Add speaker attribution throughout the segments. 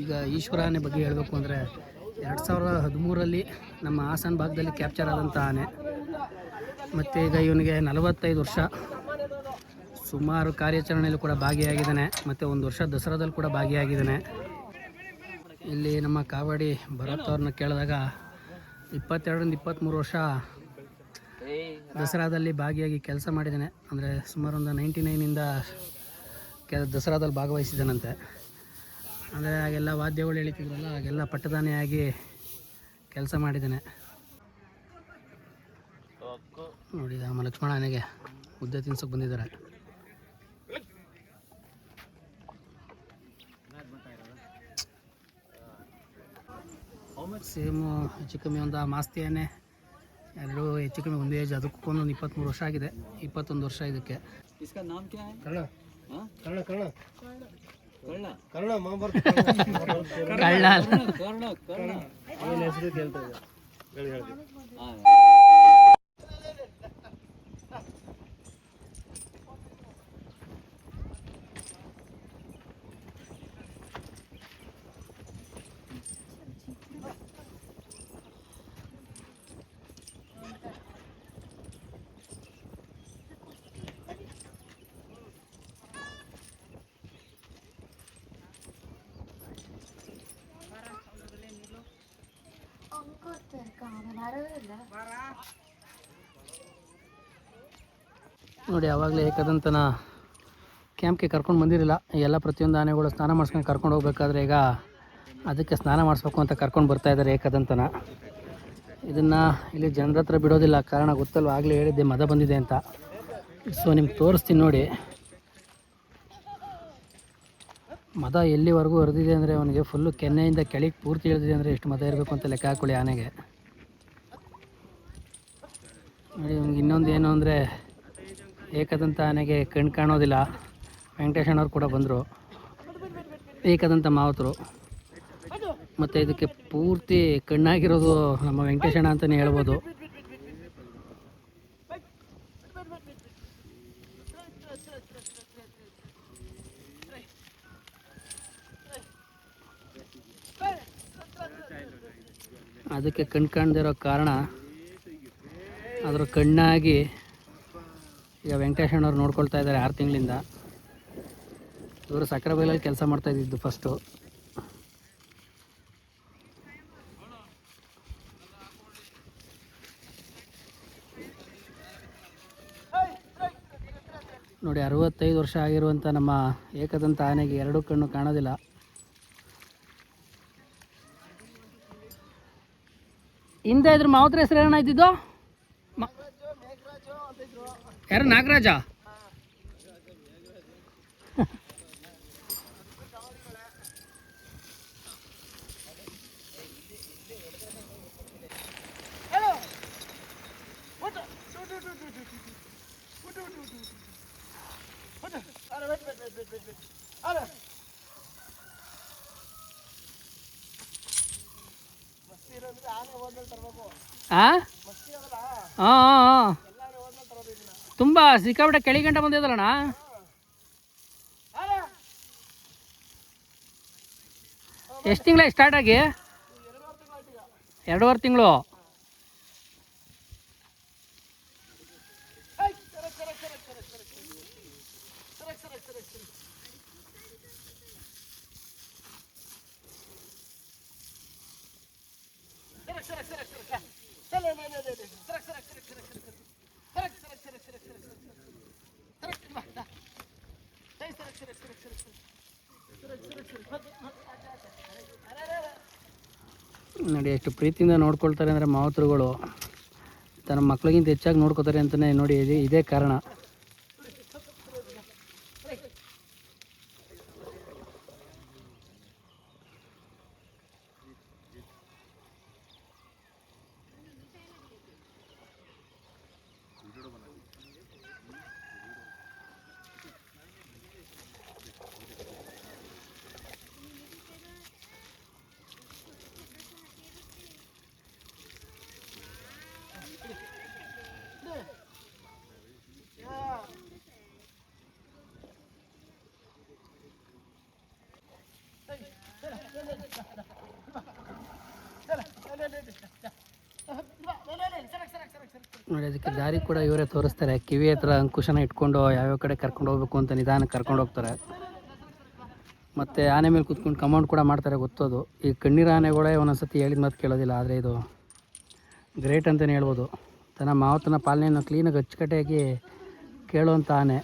Speaker 1: ಈಗ ಈಶ್ವರ ಬಗ್ಗೆ ಹೇಳಬೇಕು ಅಂದರೆ ಎರಡು ಸಾವಿರದ ಹದಿಮೂರಲ್ಲಿ ನಮ್ಮ ಹಾಸನ ಭಾಗದಲ್ಲಿ ಕ್ಯಾಪ್ಚರ್ ಆದಂಥ ಆನೆ. ಮತ್ತು ಈಗ ಇವನಿಗೆ ನಲವತ್ತೈದು ವರ್ಷ. ಸುಮಾರು ಕಾರ್ಯಾಚರಣೆಯಲ್ಲೂ ಕೂಡ ಭಾಗಿಯಾಗಿದ್ದಾನೆ. ಮತ್ತು ಒಂದು ವರ್ಷ ದಸರಾದಲ್ಲಿ ಕೂಡ ಭಾಗಿಯಾಗಿದ್ದಾನೆ. ಇಲ್ಲಿ ನಮ್ಮ ಕಾವಡಿ ಭರತ್ ಅವ್ರನ್ನ ಕೇಳಿದಾಗ ಇಪ್ಪತ್ತೆರಡರಿಂದ ಇಪ್ಪತ್ತ್ಮೂರು ವರ್ಷ ದಸರಾದಲ್ಲಿ ಭಾಗಿಯಾಗಿ ಕೆಲಸ ಮಾಡಿದ್ದಾನೆ. ಅಂದರೆ ಸುಮಾರು ಒಂದು ನೈಂಟಿ ನೈನಿಂದ ಕೆ ದಸರಾದಲ್ಲಿ ಭಾಗವಹಿಸಿದ್ದಾನಂತೆ. ಅಂದರೆ ಆಗೆಲ್ಲ ವಾದ್ಯಗಳು ಹೇಳ್ತಿದ್ರಲ್ಲ ಆಗೆಲ್ಲ ಪಟ್ಟದಾನಿಯಾಗಿ ಕೆಲಸ ಮಾಡಿದ್ದಾನೆ. ನೋಡಿ ರಾಮ ಲಕ್ಷ್ಮಣ ನನಗೆ ಮುದ್ದೆ ತಿನ್ಸೋಕೆ ಬಂದಿದ್ದಾರೆ. ಸೇಮು ಹೆಚ್ಚು ಕಮ್ಮಿ ಒಂದು ಮಾಸ್ತಿಯನ್ನೇ ಎರಡು ಹೆಚ್ಚು ಕಮ್ಮಿ ಒಂದೇ ಏಜ್ ಅದಕ್ಕೂ ಒಂದೊಂದು ಇಪ್ಪತ್ತ್ಮೂರು ವರ್ಷ ಆಗಿದೆ. ಇಪ್ಪತ್ತೊಂದು ವರ್ಷ ಇದಕ್ಕೆ.
Speaker 2: ಕರ್ಣ. ಕರ್ಣ
Speaker 1: ಕಳ್ಳ
Speaker 3: ಕರ್ಣ ಕರ್ಣ.
Speaker 2: ಅವನ ಹೆಸರು ಕೇಳ್ತಾ ಇದ್ದೆ. ಹೇಳಿ ಹೇಳಿ.
Speaker 1: ನೋಡಿ, ಯಾವಾಗಲೇ ಏಕದಂತನ ಕ್ಯಾಂಪ್ಗೆ ಕರ್ಕೊಂಡು ಬಂದಿರಲಿಲ್ಲ. ಎಲ್ಲ ಪ್ರತಿಯೊಂದು ಆನೆಗಳು ಸ್ನಾನ ಮಾಡಿಸ್ಕೊಂಡು ಕರ್ಕೊಂಡು ಹೋಗ್ಬೇಕಾದ್ರೆ ಈಗ ಅದಕ್ಕೆ ಸ್ನಾನ ಮಾಡಿಸ್ಬೇಕು ಅಂತ ಕರ್ಕೊಂಡು ಬರ್ತಾ ಇದ್ದಾರೆ ಏಕದಂತನ. ಇದನ್ನು ಇಲ್ಲಿ ಜನರ ಹತ್ರ ಬಿಡೋದಿಲ್ಲ. ಕಾರಣ ಗೊತ್ತಲ್ವ? ಆಗಲೇ ಹೇಳಿದ್ದೆ, ಮದ ಬಂದಿದೆ ಅಂತ. ಸೊ ನಿಮ್ಗೆ ತೋರಿಸ್ತೀನಿ ನೋಡಿ. ಮದ ಎಲ್ಲಿವರೆಗೂ ಹರಿದಿದೆ ಅಂದರೆ ಅವನಿಗೆ ಫುಲ್ಲು ಕೆನ್ನೆಯಿಂದ ಕೆಳಗೆ ಪೂರ್ತಿ ಇಳಿದಿದೆ ಅಂದರೆ ಎಷ್ಟು ಮದ ಇರಬೇಕು ಅಂತ ಲೆಕ್ಕ ಹಾಕೊಳ್ಳಿ ಆನೆಗೆ. ನೋಡಿ, ಇವ್ನಿಗೆ ಇನ್ನೊಂದು ಏನು ಅಂದರೆ ಏಕದಂತ ಆನೆಗೆ ಕಣ್ಣು ಕಾಣೋದಿಲ್ಲ. ವೆಂಕಟೇಶಣ್ಣವ್ರು ಕೂಡ ಬಂದರು. ಏಕದಂತ ಮಾವತರು. ಮತ್ತು ಇದಕ್ಕೆ ಪೂರ್ತಿ ಕಣ್ಣಾಗಿರೋದು ನಮ್ಮ ವೆಂಕಟೇಶಣ್ಣ ಅಂತಲೇ ಹೇಳ್ಬೋದು. ಅದಕ್ಕೆ ಕಣ್ ಕಾಣದಿರೋ ಕಾರಣ ಅದರ ಕಣ್ಣಾಗಿ ಈಗ ವೆಂಕಟೇಶಣ್ಣವ್ರು ನೋಡ್ಕೊಳ್ತಾ ಇದ್ದಾರೆ ಆರು ತಿಂಗಳಿಂದ. ಇವರು ಸಕ್ಕರೆ ಬೈಲಲ್ಲಿ ಕೆಲಸ ಮಾಡ್ತಾ ಇದ್ದಿದ್ದು ಫಸ್ಟು ನೋಡಿ, ಅರವತ್ತೈದು ವರ್ಷ ಆಗಿರುವಂಥ ನಮ್ಮ ಏಕದಂತ ಆನೆಗೆ ಎರಡೂ ಕಣ್ಣು ಕಾಣೋದಿಲ್ಲ. ಹಿಂದೆ ಇದ್ರ ಮಾವತ್ರ ಹೆಸರು ಏನಾಯ್ತಿದ್ದು ಯಾರು ನಾಗರಾಜ? ಆ? ಹಾಂ ಹಾಂ ತುಂಬ ಸಿಕ್ಕಾಬಿಟ್ಟೆ ಬಂದಿದ್ದಲ್ಲಣ್ಣ ಎಷ್ಟು ತಿಂಗಳ ಸ್ಟಾರ್ಟ್ ಆಗಿ? ಎರಡೂವರೆ ತಿಂಗಳು. ನೋಡಿ ಎಷ್ಟು ಪ್ರೀತಿಯಿಂದ ನೋಡ್ಕೊಳ್ತಾರೆ ಅಂದರೆ ಮಾವತರುಗಳು. ತನ್ನ ಮಕ್ಕಳಿಗಿಂತ ಹೆಚ್ಚಾಗಿ ನೋಡ್ಕೋತಾರೆ ಅಂತಲೇ ನೋಡಿ ಇದೇ ಕಾರಣ. ನೋಡಿ, ಅದಕ್ಕೆ ದಾರಿ ಕೂಡ ಇವರೇ ತೋರಿಸ್ತಾರೆ. ಕಿವಿ ಹತ್ರ ಅಂಕುಶನ ಇಟ್ಕೊಂಡು ಯಾವ್ಯಾವ ಕಡೆ ಕರ್ಕೊಂಡು ಹೋಗ್ಬೇಕು ಅಂತ ನಿಧಾನ ಕರ್ಕೊಂಡು ಹೋಗ್ತಾರೆ. ಮತ್ತು ಆನೆ ಮೇಲೆ ಕುತ್ಕೊಂಡು ಕಮೌಂಡ್ ಕೂಡ ಮಾಡ್ತಾರೆ ಗೊತ್ತೋದು. ಈ ಕಣ್ಣೀರ ಆನೆಗಳೇ ಒಂದೊಂದ್ಸತಿ ಹೇಳಿದ ಮಾತು ಕೇಳೋದಿಲ್ಲ, ಆದರೆ ಇದು ಗ್ರೇಟ್ ಅಂತಲೇ ಹೇಳ್ಬೋದು. ತನ್ನ ಮಾವತನ ಪಾಲನೆಯನ್ನು ಕ್ಲೀನಾಗಿ ಅಚ್ಚುಕಟ್ಟಾಗಿ ಕೇಳುವಂಥ ಆನೆ.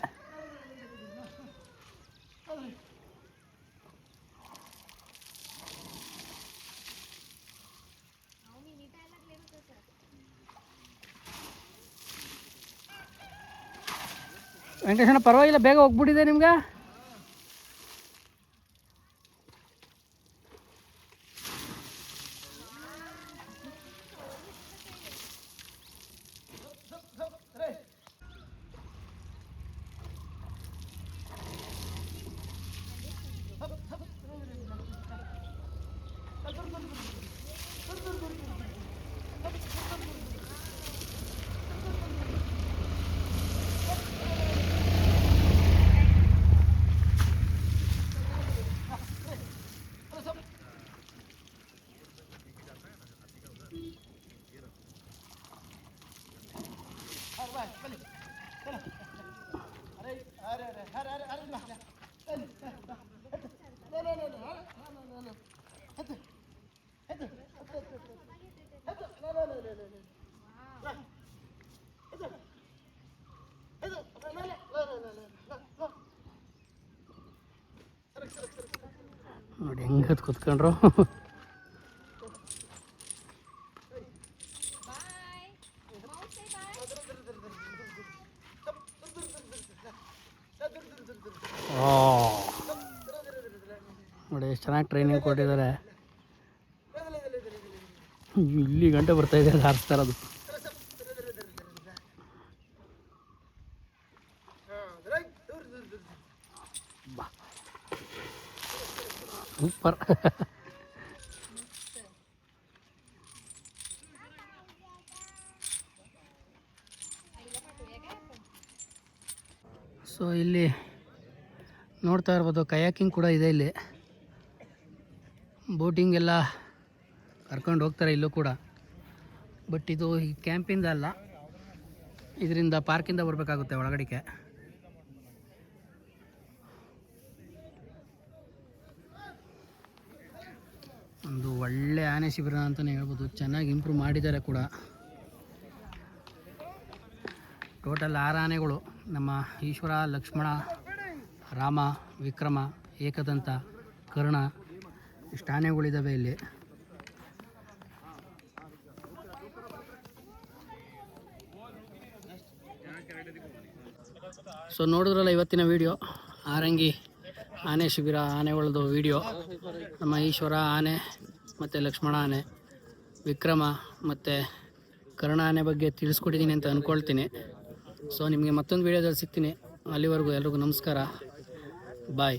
Speaker 1: ವೆಂಕಟೇಶಣ್ಣ ಪರವಾಗಿಲ್ಲ ಬೇಗ ಹೋಗ್ಬಿಟ್ಟಿದೆ ನಿಮ್ಗೆ? ನೋಡಿ ಹೆಂಗೆ ಹತ್ತು ಕುತ್ಕೊಂಡ್ರು ಎಷ್ಟು ಚೆನ್ನಾಗಿ ಟ್ರೈನಿಂಗ್ ಕೊಟ್ಟಿದ್ದಾರೆ. ಇಲ್ಲಿ ಗಂಟೆ ಬರ್ತಾ ಇದೆ ಅದು ಹಾರಿಸ್ತಾ ಇರೋದು. ಸೂಪರ್ ಸೊ ಇಲ್ಲಿ ನೋಡ್ತಾ ಇರ್ಬೋದು ಕಯಾಕಿಂಗ್ ಕೂಡ ಇದೆ ಇಲ್ಲಿ. ಬೋಟಿಂಗ್ ಎಲ್ಲ ಕರ್ಕೊಂಡು ಹೋಗ್ತಾರೆ ಇಲ್ಲೂ ಕೂಡ. ಬಟ್ ಇದು ಈ ಕ್ಯಾಂಪಿಂದ ಅಲ್ಲ. ಇದರಿಂದ ಪಾರ್ಕಿಂದ ಬರಬೇಕಾಗುತ್ತೆ ಒಳಗಡೆಗೆ. ಒಂದು ಒಳ್ಳೆ ಆನೆ ಶಿಬಿರ ಅಂತಲೇ ಹೇಳ್ಬೋದು. ಚೆನ್ನಾಗಿ ಇಂಪ್ರೂವ್ ಮಾಡಿದ್ದಾರೆ ಕೂಡ. ಟೋಟಲ್ ಆರು ಆನೆಗಳು ನಮ್ಮ ಈಶ್ವರ, ಲಕ್ಷ್ಮಣ, ರಾಮ, ವಿಕ್ರಮ, ಏಕದಂತ, ಕರ್ಣ ಇಷ್ಟು ಆನೆಗಳಿದ್ದಾವೆ ಇಲ್ಲಿ. ಸೊ ನೋಡಿದ್ರಲ್ಲ ಇವತ್ತಿನ ವಿಡಿಯೋ ಆರಂಗಿ ಆನೆ ಶಿಬಿರ ಆನೆಗಳದ್ದು ವಿಡಿಯೋ ನಮ್ಮ ಈಶ್ವರ ಆನೆ, ಮತ್ತು ಲಕ್ಷ್ಮಣ ಆನೆ, ವಿಕ್ರಮ, ಮತ್ತು ಕರ್ಣ ಆನೆ ಬಗ್ಗೆ ತಿಳಿಸ್ಕೊಟ್ಟಿದ್ದೀನಿ ಅಂತ ಅಂದ್ಕೊಳ್ತೀನಿ ಸೊ ನಿಮಗೆ ಮತ್ತೊಂದು ವಿಡಿಯೋದಲ್ಲಿ ಸಿಗ್ತೀನಿ. ಅಲ್ಲಿವರೆಗೂ ಎಲ್ರಿಗೂ ನಮಸ್ಕಾರ. ಬಾಯ್